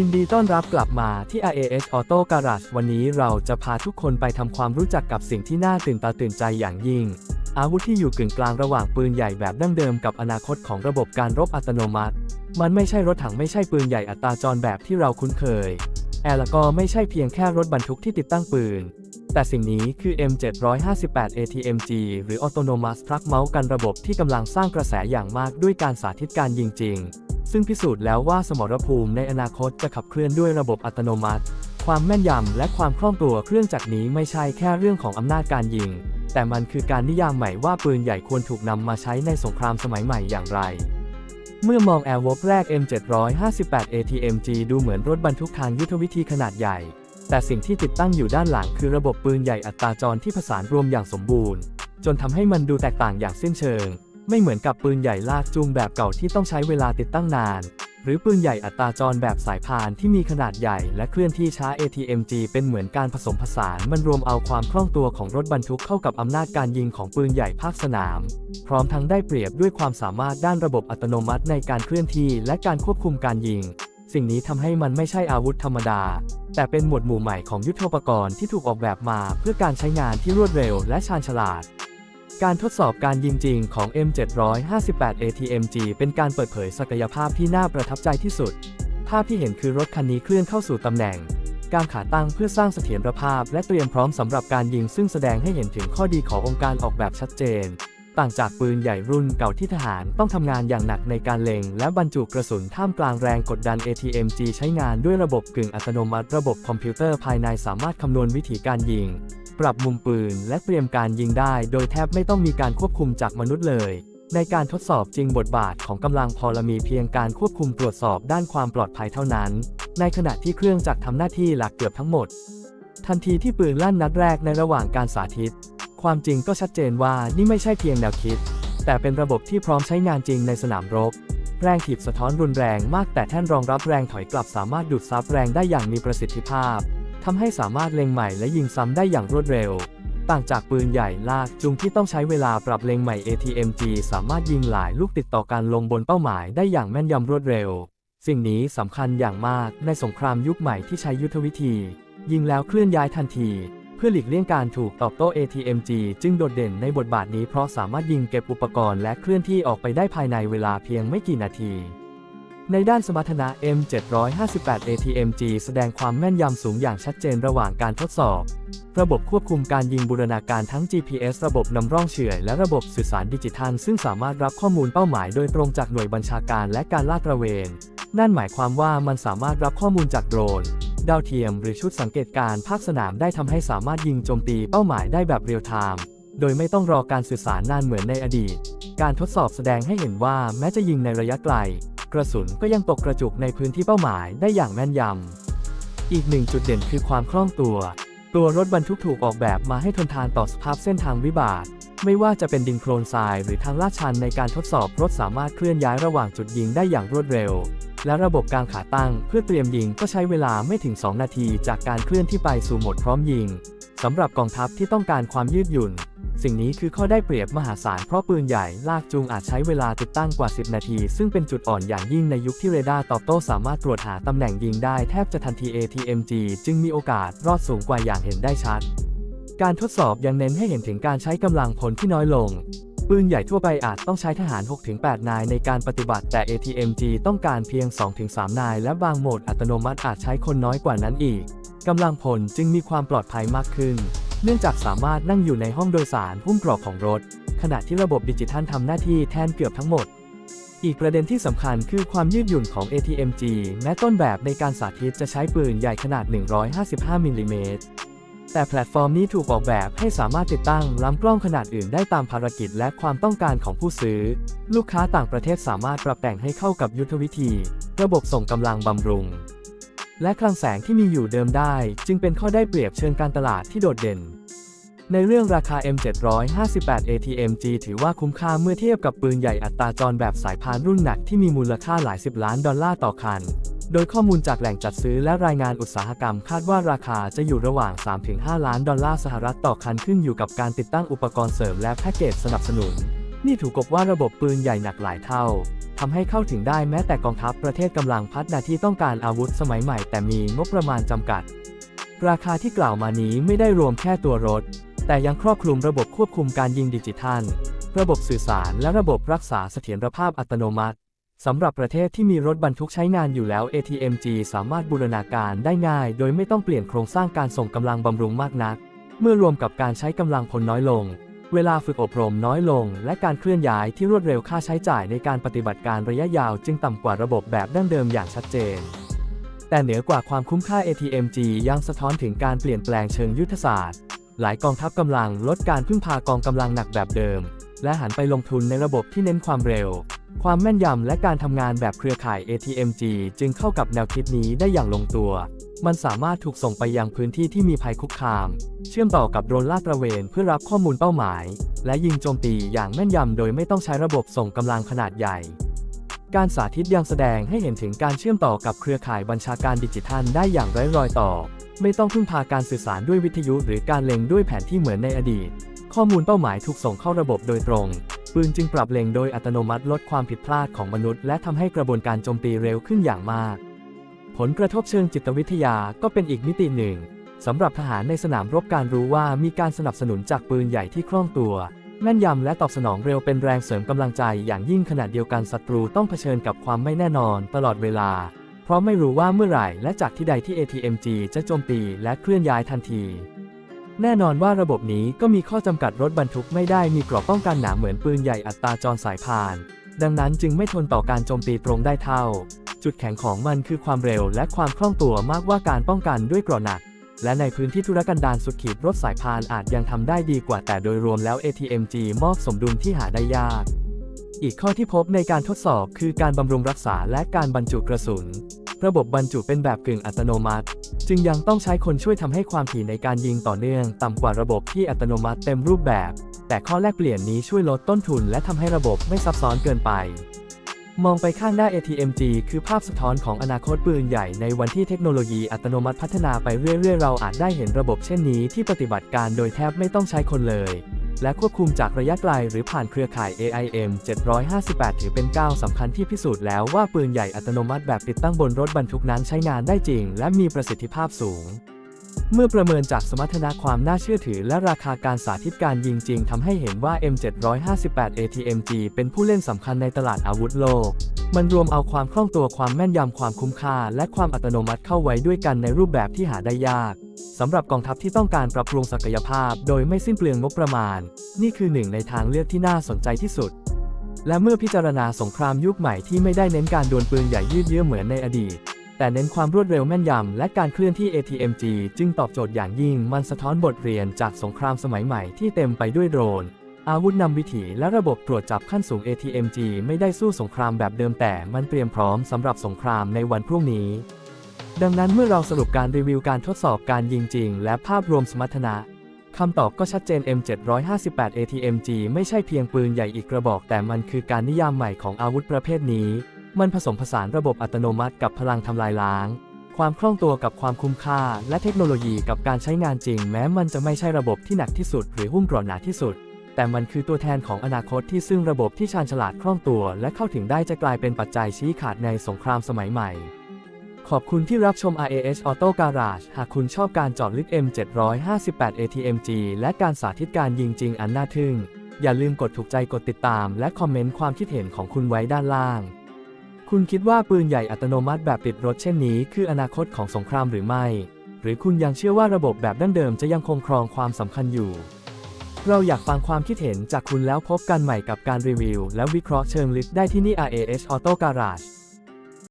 ยินดีต้อนรับกลับมาที่ IAS Auto Garage วันนี้เราจะพาทุกคนไปทำความรู้จักกับสิ่งที่น่าตื่นตาตื่นใจอย่างยิ่ง อาวุธที่อยู่กึ่งกลางระหว่างปืนใหญ่แบบดั้งเดิมกับอนาคตของระบบการรบอัตโนมัติ มันไม่ใช่รถถังไม่ใช่ปืนใหญ่อัตราจรแบบที่เราคุ้นเคย แอร์แล้วก็ไม่ใช่เพียงแค่รถบรรทุกที่ติดตั้งปืน แต่สิ่งนี้คือ M758 ATMG หรือ Autonomous Truck เมาส์กันระบบที่กำลังสร้างกระแสอย่างมากด้วยการสาธิตการยิงจริง ซึ่งพิสูจน์แล้วว่าสมรภูมิในอนาคตจะขับเคลื่อนด้วยระบบอัตโนมัติ ความแม่นยำและความคล่องตัวเครื่องจักรนี้ไม่ใช่แค่เรื่องของอำนาจการยิง แต่มันคือการนิยามใหม่ว่าปืนใหญ่ควรถูกนำมาใช้ในสงครามสมัยใหม่อย่างไร เมื่อมอง Air w o r k แรก M758 ATMG ดูเหมือนรถบรรทุกทางยุทธวิธีขนาดใหญ่ แต่สิ่งที่ติดตั้งอยู่ด้านหลังคือระบบปืนใหญ่อัตราจรที่ผสานรวมอย่างสมบูรณ์ จนทำให้มันดูแตกต่างอย่างสิ้นเชิง ไม่เหมือนกับปืนใหญ่ลากจูงแบบเก่าที่ต้องใช้เวลาติดตั้งนาน หรือปืนใหญ่อัตราจรแบบสายพานที่มีขนาดใหญ่และเคลื่อนที่ช้า ATMG เป็นเหมือนการผสมผสานมันรวมเอาความคล่องตัวของรถบรรทุกเข้ากับอำนาจการยิงของปืนใหญ่ภาคสนาม พร้อมทั้งได้เปรียบด้วยความสามารถด้านระบบอัตโนมัติในการเคลื่อนที่และการควบคุมการยิง สิ่งนี้ทำให้มันไม่ใช่อาวุธธรรมดา แต่เป็นหมวดหมู่ใหม่ของยุทโธปกรณ์ที่ถูกออกแบบมาเพื่อการใช้งานที่รวดเร็วและชาญฉลาด การทดสอบการยิงจริงของ M758 ATMG เป็นการเปิดเผยศักยภาพที่น่าประทับใจที่สุด ภาพที่เห็นคือรถคันนี้เคลื่อนเข้าสู่ตำแหน่ง การขาตั้งเพื่อสร้างเสถียรภาพ และเตรียมพร้อมสำหรับการยิงซึ่งแสดงให้เห็นถึงข้อดีขององค์การออกแบบชัดเจน ต่างจากปืนใหญ่รุ่นเก่าที่ทหารต้องทำงานอย่างหนักในการเล็ง และบรรจุกระสุนท่ามกลางแรงกดดัน ATMG ใช้งานด้วยระบบกึ่งอัตโนมัติ ระบบคอมพิวเตอร์ภายในสามารถคำนวณวิธีการยิง ปรับมุมปืน และเตรียมการยิงได้ โดยแทบไม่ต้องมีการควบคุมจากมนุษย์เลย ในการทดสอบจริงบทบาทของกำลังพลมีเพียงการควบคุมตรวจสอบด้านความปลอดภัยเท่านั้น ในขณะที่เครื่องจักรทำหน้าที่หลักเกือบทั้งหมด ทันทีที่ปืนลั่นนัดแรกในระหว่างการสาธิต ความจริงก็ชัดเจนว่านี่ไม่ใช่เพียงแนวคิด แต่เป็นระบบที่พร้อมใช้งานจริงในสนามรบแรงถีบสะท้อนรุนแรงมากแต่แท่นรองรับแรงถอยกลับสามารถดูดซับแรงได้อย่างมีประสิทธิภาพ ทำให้สามารถเล็งใหม่และยิงซ้ำได้อย่างรวดเร็ว ต่างจากปืนใหญ่ลากจุงที่ต้องใช้เวลาปรับเล็งใหม่ ATMG สามารถยิงหลายลูกติดต่อกันลงบนเป้าหมายได้อย่างแม่นยำรวดเร็ว สิ่งนี้สำคัญอย่างมากในสงครามยุคใหม่ที่ใช้ยุทธวิธี ยิงแล้วเคลื่อนย้ายทันที เพื่อหลีกเลี่ยงการถูกตอบโต้ ATMG จึงโดดเด่นในบทบาทนี้เพราะสามารถยิงเก็บอุปกรณ์และเคลื่อนที่ออกไปได้ภายในเวลาเพียงไม่กี่นาที ในด้านสมรรถนะ M758 ATMG แสดงความแม่นยำสูงอย่างชัดเจนระหว่างการทดสอบ ระบบควบคุมการยิงบูรณาการทั้ง GPS ระบบนำร่องเฉื่อย และระบบสื่อสารดิจิทัล ซึ่งสามารถรับข้อมูลเป้าหมายโดยตรงจากหน่วยบัญชาการและการลาดตระเวน นั่นหมายความว่ามันสามารถรับข้อมูลจากโดรน ดาวเทียม หรือชุดสังเกตการณ์ภาคสนามได้ทำให้สามารถยิงโจมตีเป้าหมายได้แบบเรียลไทม์โดยไม่ต้องรอการสื่อสารนานเหมือนในอดีต การทดสอบแสดงให้เห็นว่าแม้จะยิงในระยะไกล กระสุนก็ยังตกกระจุกในพื้นที่เป้าหมายได้อย่างแม่นยำ อีกหนึ่งจุดเด่นคือความคล่องตัว ตัวรถบรรทุกถูกออกแบบมาให้ทนทานต่อสภาพเส้นทางวิบากไม่ว่าจะเป็นดินโคลนทรายหรือทางลาดชันในการทดสอบรถสามารถเคลื่อนย้ายระหว่างจุดยิงได้อย่างรวดเร็ว และระบบการขาตั้งเพื่อเตรียมยิงก็ใช้เวลาไม่ถึง 2 นาทีจากการเคลื่อนที่ไปสู่โหมดพร้อมยิงสำหรับกองทัพที่ต้องการความยืดหยุ่น สิ่งนี้คือข้อได้เปรียบมหาศาลเพราะปืนใหญ่ลากจูงอาจใช้เวลาติดตั้งกว่า 10 นาที ซึ่งเป็นจุดอ่อนอย่างยิ่งในยุคที่เรดาร์ตอบโต้สามารถตรวจหาตำแหน่งยิงได้แทบจะทันที ATMG จึงมีโอกาสรอดสูงกว่าอย่างเห็นได้ชัด การทดสอบยังเน้นให้เห็นถึงการใช้กำลังพลที่น้อยลง ปืนใหญ่ทั่วไปอาจต้องใช้ทหาร 6-8 นายในการปฏิบัติแต่ ATMG ต้องการเพียง 2-3 นาย และบางโหมดอัตโนมัติอาจใช้คนน้อยกว่านั้นอีกกำลังพลจึงมีความปลอดภัยมากขึ้น เนื่องจากสามารถนั่งอยู่ในห้องโดยสารหุ้มกรอบของรถ ขณะที่ระบบดิจิทัลทำหน้าที่แทนเกือบทั้งหมด อีกประเด็นที่สำคัญคือความยืดหยุ่นของ ATMG แม้ต้นแบบในการสาธิตจะใช้ปืนใหญ่ขนาด 155มิลลิเมตรแต่แพลตฟอร์มนี้ถูกออกแบบให้สามารถติดตั้งลำกล้องขนาดอื่นได้ตามภารกิจและความต้องการของผู้ซื้อ ลูกค้าต่างประเทศสามารถปรับแต่งให้เข้ากับยุทธวิธี ระบบส่งกำลังบำรุง และคลังแสงที่มีอยู่เดิมได้ จึงเป็นข้อได้เปรียบเชิงการตลาดที่โดดเด่น ในเรื่องราคา M758 ATMG ถือว่าคุ้มค่าเมื่อเทียบกับปืนใหญ่อัตราจรแบบสายพานรุ่นหนักที่มีมูลค่าหลายสิบล้านดอลลาร์ต่อคัน โดยข้อมูลจากแหล่งจัดซื้อและรายงานอุตสาหกรรมคาดว่าราคาจะอยู่ระหว่าง 3-5 ล้านดอลลาร์สหรัฐต่อคันขึ้นอยู่กับการติดตั้งอุปกรณ์เสริมและแพ็กเกจสนับสนุน นี่ถูกกบว่าระบบปืนใหญ่หนักหลายเท่าทำให้เข้าถึงได้แม้แต่กองทัพประเทศกำลังพัฒนาที่ต้องการอาวุธสมัยใหม่แต่มีงบประมาณจำกัด ราคาที่กล่าวมานี้ไม่ได้รวมแค่ตัวรถ แต่ยังครอบคลุมระบบควบคุมการยิงดิจิทัล ระบบสื่อสารและระบบรักษาเสถียรภาพอัตโนมัติสำหรับประเทศที่มีรถบรรทุกใช้งานอยู่แล้ว ATMG สามารถบูรณาการได้ง่าย โดยไม่ต้องเปลี่ยนโครงสร้างการส่งกำลังบำรุงมากนัก เมื่อรวมกับการใช้กำลังพลน้อยลง เวลาฝึกอบรมน้อยลง และการเคลื่อนย้ายที่รวดเร็วค่าใช้จ่ายในการปฏิบัติการระยะยาวจึงต่ำกว่าระบบแบบดั้งเดิมอย่างชัดเจน แต่เหนือกว่าความคุ้มค่า ATMG ยังสะท้อนถึงการเปลี่ยนแปลงเชิงยุทธศาสตร์ หลายกองทัพกำลังลดการพึ่งพากองกำลังหนักแบบเดิม และหันไปลงทุนในระบบที่เน้นความเร็ว ความแม่นยำและการทำงานแบบเครือข่าย ATMG จึงเข้ากับแนวคิดนี้ได้อย่างลงตัว มันสามารถถูกส่งไปยังพื้นที่ที่มีภัยคุกคาม เชื่อมต่อกับโดรนลาดตระเวนเพื่อรับข้อมูลเป้าหมาย และยิงโจมตีอย่างแม่นยำโดยไม่ต้องใช้ระบบส่งกำลังขนาดใหญ่ การสาธิตยังแสดงให้เห็นถึงการเชื่อมต่อกับเครือข่ายบัญชาการดิจิทัลได้อย่างไร้รอยต่อ ไม่ต้องพึ่งพาการสื่อสารด้วยวิทยุ หรือการเล็งด้วยแผนที่เหมือนในอดีต ข้อมูลเป้าหมายถูกส่งเข้าระบบโดยตรง ปืนจึงปรับเล็งโดยอัตโนมัติลดความผิดพลาดของมนุษย์ และทำให้กระบวนการโจมตีเร็วขึ้นอย่างมาก ผลกระทบเชิงจิตวิทยาก็เป็นอีกมิติหนึ่งสำหรับทหารในสนามรบการรู้ว่ามีการสนับสนุนจากปืนใหญ่ที่คล่องตัว แม่นยำและตอบสนองเร็วเป็นแรงเสริมกำลังใจอย่างยิ่งขณะเดียวกันศัตรูต้องเผชิญกับความไม่แน่นอนตลอดเวลา เพราะไม่รู้ว่าเมื่อไหร่และจากที่ใดที่ ATMG จะโจมตีและเคลื่อนย้ายทันที แน่นอนว่าระบบนี้ก็มีข้อจำกัดรถบรรทุกไม่ได้มีกรอบป้องกันหนาเหมือนปืนใหญ่อัตราจรสายพาน ดังนั้นจึงไม่ทนต่อการโจมตีตรงได้เท่า จุดแข็งของมันคือความเร็วและความคล่องตัวมากกว่าการป้องกันด้วยเกราะหนัก และในพื้นที่ธุรกันดารสุดขีดรถสายพานอาจยังทำได้ดีกว่าแต่โดยรวมแล้ว ATMG มอบสมดุลที่หาได้ยาก อีกข้อที่พบในการทดสอบคือการบำรุงรักษาและการบรรจุกระสุน ระบบบรรจุเป็นแบบกึ่งอัตโนมัติ จึงยังต้องใช้คนช่วยทำให้ความถี่ในการยิงต่อเนื่อง ต่ำกว่าระบบที่อัตโนมัติเต็มรูปแบบ แต่ข้อแลกเปลี่ยนนี้ช่วยลดต้นทุนและทำให้ระบบไม่ซับซ้อนเกินไป มองไปข้างหน้า ATMG คือภาพสะท้อนของอนาคตปืนใหญ่ในวันที่เทคโนโลยีอัตโนมัติพัฒนาไปเรื่อยๆ เราอาจได้เห็นระบบเช่นนี้ที่ปฏิบัติการโดยแทบไม่ต้องใช้คนเลย และควบคุมจากระยะไกลหรือผ่านเครือข่าย AIM 758 ถือเป็นก้าวสำคัญที่พิสูจน์แล้วว่าปืนใหญ่อัตโนมัติแบบติดตั้งบนรถบรรทุกนั้นใช้งานได้จริง และมีประสิทธิภาพสูง เมื่อประเมินจากสมรรถนะความน่าเชื่อถือและราคาการสาธิตการยิงจริงทำให้เห็นว่า M758 ATMG เป็นผู้เล่นสำคัญในตลาดอาวุธโลก มันรวมเอาความคล่องตัวความแม่นยำความคุ้มค่า และความอัตโนมัติเข้าไว้ด้วยกันในรูปแบบที่หาได้ยากสำหรับกองทัพที่ต้องการปรับปรุงศักยภาพ โดยไม่สิ้นเปลืองงบประมาณ นี่คือหนึ่งในทางเลือกที่น่าสนใจที่สุด และเมื่อพิจารณาสงครามยุคใหม่ที่ไม่ได้เน้นการดวลปืนใหญ่ยืดเยื้อเหมือนในอดีต แต่เน้นความรวดเร็วแม่นยำและการเคลื่อนที่ ATMG จึงตอบโจทย์อย่างยิ่งมันสะท้อนบทเรียนจากสงครามสมัยใหม่ที่เต็มไปด้วยโดรน อาวุธนำวิถีและระบบตรวจจับขั้นสูง ATMG ไม่ได้สู้สงครามแบบเดิมแต่มันเตรียมพร้อมสำหรับสงครามในวันพรุ่งนี้ ดังนั้นเมื่อเราสรุปการรีวิวการทดสอบการยิงจริง และภาพรวมสมรรถนะคำตอบก็ชัดเจน M758 ATMG ไม่ใช่เพียงปืนใหญ่อีกกระบอก แต่มันคือการนิยามใหม่ของอาวุธประเภทนี้ มันผสมผสานระบบอัตโนมัติกับพลังทำลายล้าง ความคล่องตัวกับความคุ้มค่า และเทคโนโลยีกับการใช้งานจริง แม้มันจะไม่ใช่ระบบที่หนักที่สุด หรือหุ้มกราะหนาที่สุด แต่มันคือตัวแทนของอนาคตที่ซึ่งระบบที่ชาญฉลาดคล่องตัว และเข้าถึงได้จะกลายเป็นปัจจัยชี้ขาดในสงครามสมัยใหม่ ขอบคุณที่รับชม RAS Auto Garage หากคุณชอบการจอดลึก M758 ATMG และการสาธิตการยิงจริงอันน่าทึ่งอย่าลืมกดถูกใจกดติดตาม และคอมเมนต์ความคิดเห็นของคุณไว้ด้านล่าง คุณคิดว่าปืนใหญ่อัตโนมัติแบบติดรถเช่นนี้ คืออนาคตของสงครามหรือไม่ หรือคุณยังเชื่อว่าระบบแบบดั้งเดิมจะยังคงครองความสำคัญอยู่ เราอยากฟังความคิดเห็นจากคุณแล้วพบกันใหม่กับการรีวิว และวิเคราะห์เชิงลึกได้ที่นี่ RAS Auto Garage